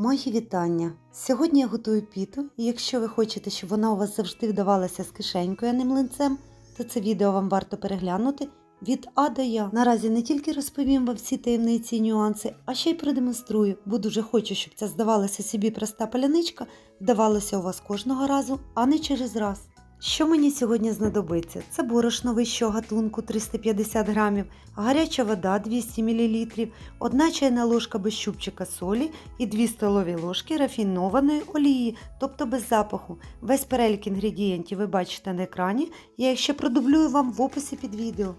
Мої вітання! Сьогодні я готую піту, і якщо ви хочете, щоб вона у вас завжди вдавалася з кишенькою, а не млинцем, то це відео вам варто переглянути від А до Я. Наразі не тільки розповім вам всі таємниці і нюанси, а ще й продемонструю, бо дуже хочу, щоб ця здавалася собі проста паляничка вдавалася у вас кожного разу, а не через раз. Що мені сьогодні знадобиться? Це борошно вищого гатунку 350 грамів, гаряча вода 200 мл, одна чайна ложка без щупчика солі і 2 столові ложки рафінованої олії, тобто без запаху. Весь перелік інгредієнтів ви бачите на екрані, я їх ще продублюю вам в описі під відео.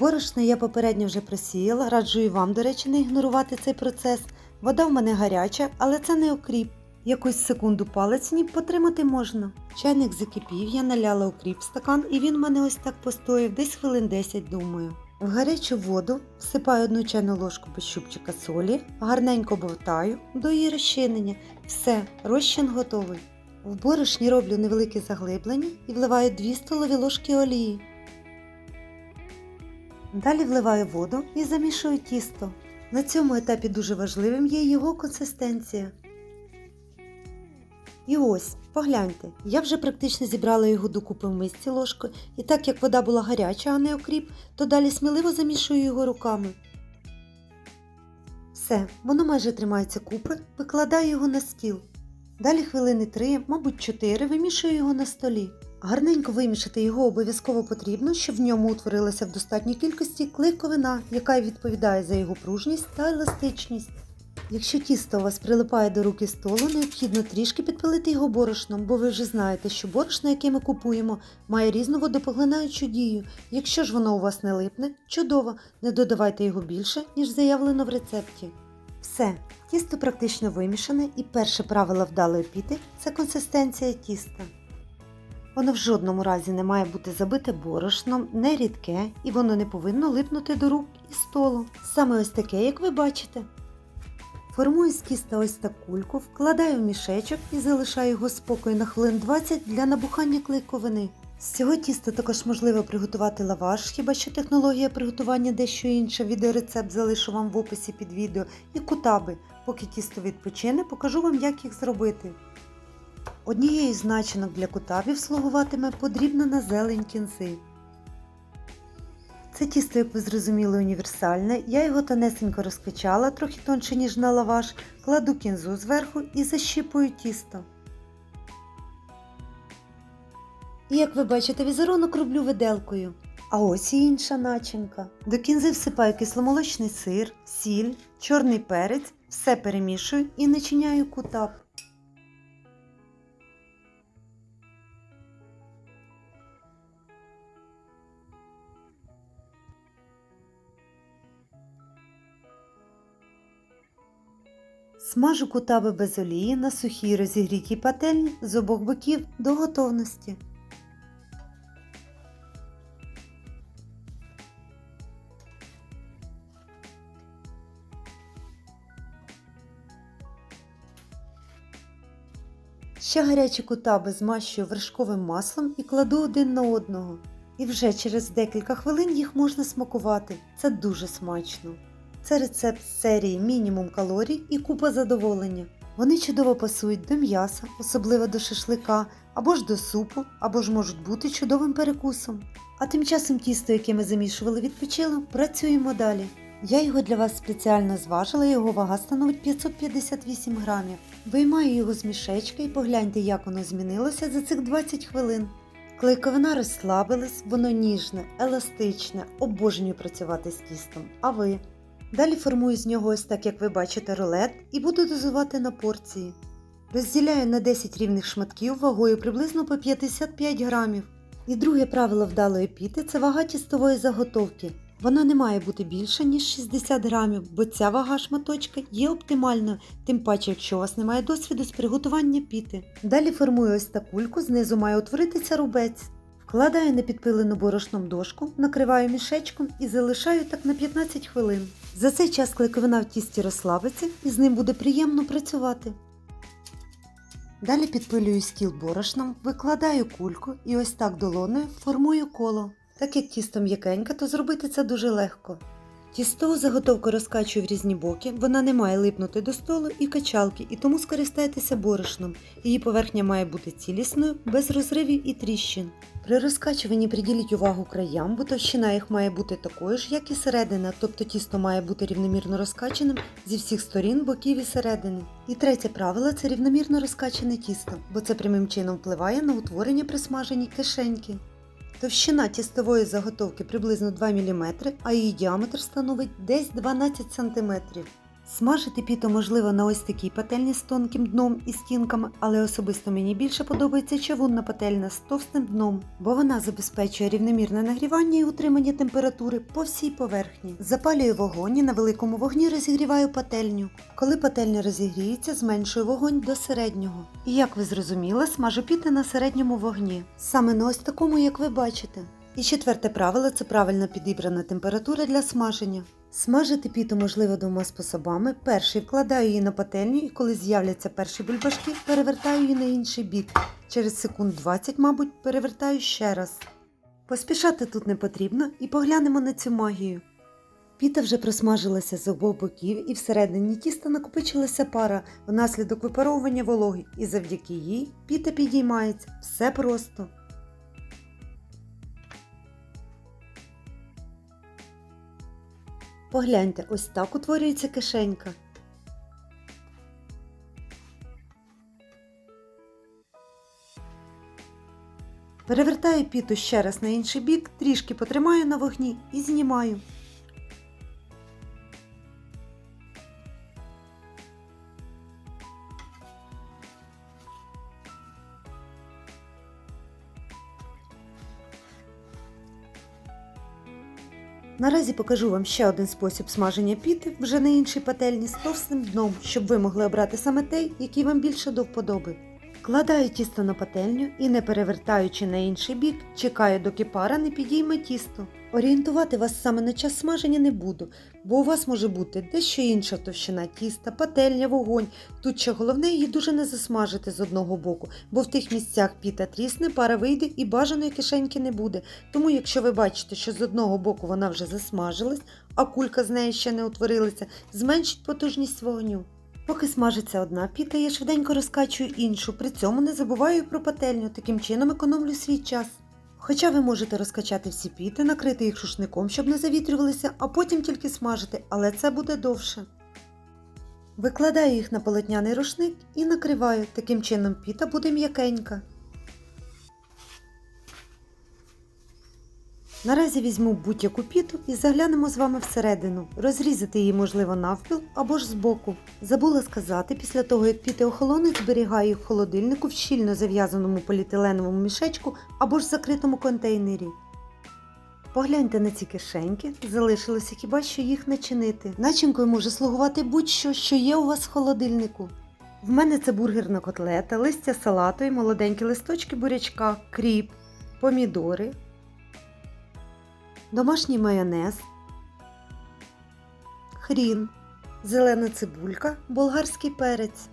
Борошно я попередньо вже просіяла, раджу і вам, до речі, не ігнорувати цей процес. Вода в мене гаряча, але це не окріп. Якусь секунду палець ні потримати можна. Чайник закипів, я наляла окріп в стакан і він в мене ось так постояв, десь хвилин 10, думаю. В гарячу воду всипаю одну чайну ложку без щупчика солі, гарненько бовтаю до її розчинення. Все, розчин готовий. В борошні роблю невелике заглиблення і вливаю 2 столові ложки олії. Далі вливаю воду і замішую тісто. На цьому етапі дуже важливим є його консистенція. І ось, погляньте, я вже практично зібрала його докупи в мисці ложкою, і так як вода була гаряча, а не окріп, то далі сміливо замішую його руками. Все, воно майже тримається купи, викладаю його на стіл. Далі хвилини три, мабуть, чотири, вимішую його на столі. Гарненько вимішати його обов'язково потрібно, щоб в ньому утворилася в достатній кількості клейковина, яка відповідає за його пружність та еластичність. Якщо тісто у вас прилипає до руки столу, необхідно трішки підпилити його борошном, бо ви вже знаєте, що борошно, яке ми купуємо, має різну водопоглинаючу дію. Якщо ж воно у вас не липне, чудово, не додавайте його більше, ніж заявлено в рецепті. Все, тісто практично вимішане, і перше правило вдалої піти це консистенція тіста. Воно в жодному разі не має бути забите борошном, не рідке, і воно не повинно липнути до рук і столу. Саме ось таке, як ви бачите. Формую з тіста ось таку кульку, вкладаю в мішечок і залишаю його спокою на хвилин 20 для набухання клейковини. З цього тіста також можливо приготувати лаваш, хіба що технологія приготування дещо інша, відеорецепт залишу вам в описі під відео, і кутаби. Поки тісто відпочине, покажу вам, як їх зробити. Однією з начинок для кутабів слугуватиме подрібна на зелень кінзи. Це тісто, як ви зрозуміли, універсальне. Я його тонесенько розкачала, трохи тонше, ніж на лаваш, кладу кінзу зверху і защіпую тісто. І як ви бачите, візерунок роблю виделкою. А ось і інша начинка. До кінзи всипаю кисломолочний сир, сіль, чорний перець, все перемішую і начиняю кутап. Смажу кутаби без олії на сухій розігрітій пательні з обох боків до готовності. Ще гарячі кутаби змащую вершковим маслом і кладу один на одного. І вже через декілька хвилин їх можна смакувати. Це дуже смачно. Це рецепт з серії мінімум калорій і купа задоволення. Вони чудово пасують до м'яса, особливо до шашлика, або ж до супу, або ж можуть бути чудовим перекусом. А тим часом тісто, яке ми замішували, відпочило, працюємо далі. Я його для вас спеціально зважила, його вага становить 558 грамів. Виймаю його з мішечка і погляньте, як воно змінилося за цих 20 хвилин. Клейковина розслабилась, воно ніжне, еластичне, обожнюю працювати з тістом. А ви? Далі формую з нього ось так, як ви бачите, рулет і буду дозувати на порції. Розділяю на 10 рівних шматків вагою приблизно по 55 грамів. І друге правило вдалої піти це вага тістової заготовки. Вона не має бути більша, ніж 60 грамів, бо ця вага шматочка є оптимальною, тим паче, якщо у вас немає досвіду з приготування піти. Далі формую ось таку кульку, знизу має утворитися рубець. Вкладаю на підпилену борошном дошку, накриваю мішечком і залишаю так на 15 хвилин. За цей час клейковина в тісті розслабиться і з ним буде приємно працювати. Далі підпилюю стіл борошном, викладаю кульку і ось так долоною формую коло. Так як тісто м'якеньке, то зробити це дуже легко. Тістову заготовку розкачую в різні боки, вона не має липнути до столу і качалки, і тому скористайтеся борошном. Її поверхня має бути цілісною, без розривів і тріщин. При розкачуванні приділіть увагу краям, бо товщина їх має бути такою ж, як і середина, тобто тісто має бути рівномірно розкачаним зі всіх сторін, боків і середини. І третє правило це рівномірно розкачане тісто, бо це прямим чином впливає на утворення при смаженні кишеньки. Товщина тістової заготовки приблизно 2 мм, а її діаметр становить десь 12 см. Смажити піто можливо на ось такій пательні з тонким дном і стінками, але особисто мені більше подобається чавунна пательня з товстим дном, бо вона забезпечує рівномірне нагрівання і утримання температури по всій поверхні. Запалюю вогонь і на великому вогні розігріваю пательню. Коли пательня розігріється, зменшую вогонь до середнього. І як ви зрозуміли, смажу піти на середньому вогні. Саме на ось такому, як ви бачите. І четверте правило це правильно підібрана температура для смаження. Смажити піту можливо двома способами. Перший вкладаю її на пательню і коли з'являться перші бульбашки, перевертаю її на інший бік. Через секунд 20, мабуть, перевертаю ще раз. Поспішати тут не потрібно і поглянемо на цю магію. Піта вже просмажилася з обох боків і всередині тіста накопичилася пара внаслідок випаровування вологи, і завдяки їй піта підіймається. Все просто. Погляньте, ось так утворюється кишенька. Перевертаю піту ще раз на інший бік, трішки потримаю на вогні і знімаю. Наразі покажу вам ще один спосіб смаження піти вже на іншій пательні з товстим дном, щоб ви могли обрати саме той, який вам більше до вподоби. Кладаю тісто на пательню і, не перевертаючи на інший бік, чекаю, доки пара не підійме тісто. Орієнтувати вас саме на час смаження не буду, бо у вас може бути дещо інша товщина тіста, пательня, вогонь. Тут ще головне її дуже не засмажити з одного боку, бо в тих місцях піта трісне, пара вийде і бажаної кишеньки не буде. Тому, якщо ви бачите, що з одного боку вона вже засмажилась, а кулька з неї ще не утворилася, зменшіть потужність вогню. Поки смажиться одна піта, я швиденько розкачую іншу, при цьому не забуваю про пательню, таким чином економлю свій час. Хоча ви можете розкачати всі піти, накрити їх шушником, щоб не завітрювалися, а потім тільки смажити, але це буде довше. Викладаю їх на полотняний рушник і накриваю, таким чином піта буде м'якенька. Наразі візьму будь-яку піту і заглянемо з вами всередину. Розрізати її можливо навпіл або ж збоку. Забула сказати, після того як піти охолонуть, зберігаю їх в холодильнику в щільно зав'язаному поліетиленовому мішечку або ж закритому контейнері. Погляньте на ці кишеньки, залишилося хіба що їх начинити. Начинкою може слугувати будь-що, що є у вас в холодильнику. В мене це бургерна котлета, листя салату і молоденькі листочки бурячка, кріп, помідори, домашній майонез, хрін, зелена цибулька, болгарський перець,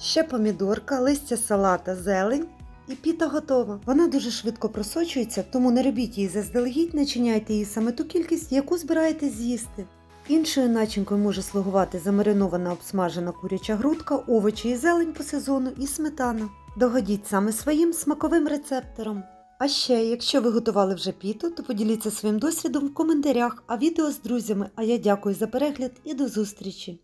ще помідорка, листя салата, зелень і піта готова. Вона дуже швидко просочується, тому не робіть її заздалегідь, начиняйте її саме ту кількість, яку збираєтесь з'їсти. Іншою начинкою може слугувати замаринована обсмажена куряча грудка, овочі і зелень по сезону і сметана. Догодіть саме своїм смаковим рецептором. А ще, якщо ви готували вже піту, то поділіться своїм досвідом в коментарях, а відео з друзями. А я дякую за перегляд і до зустрічі!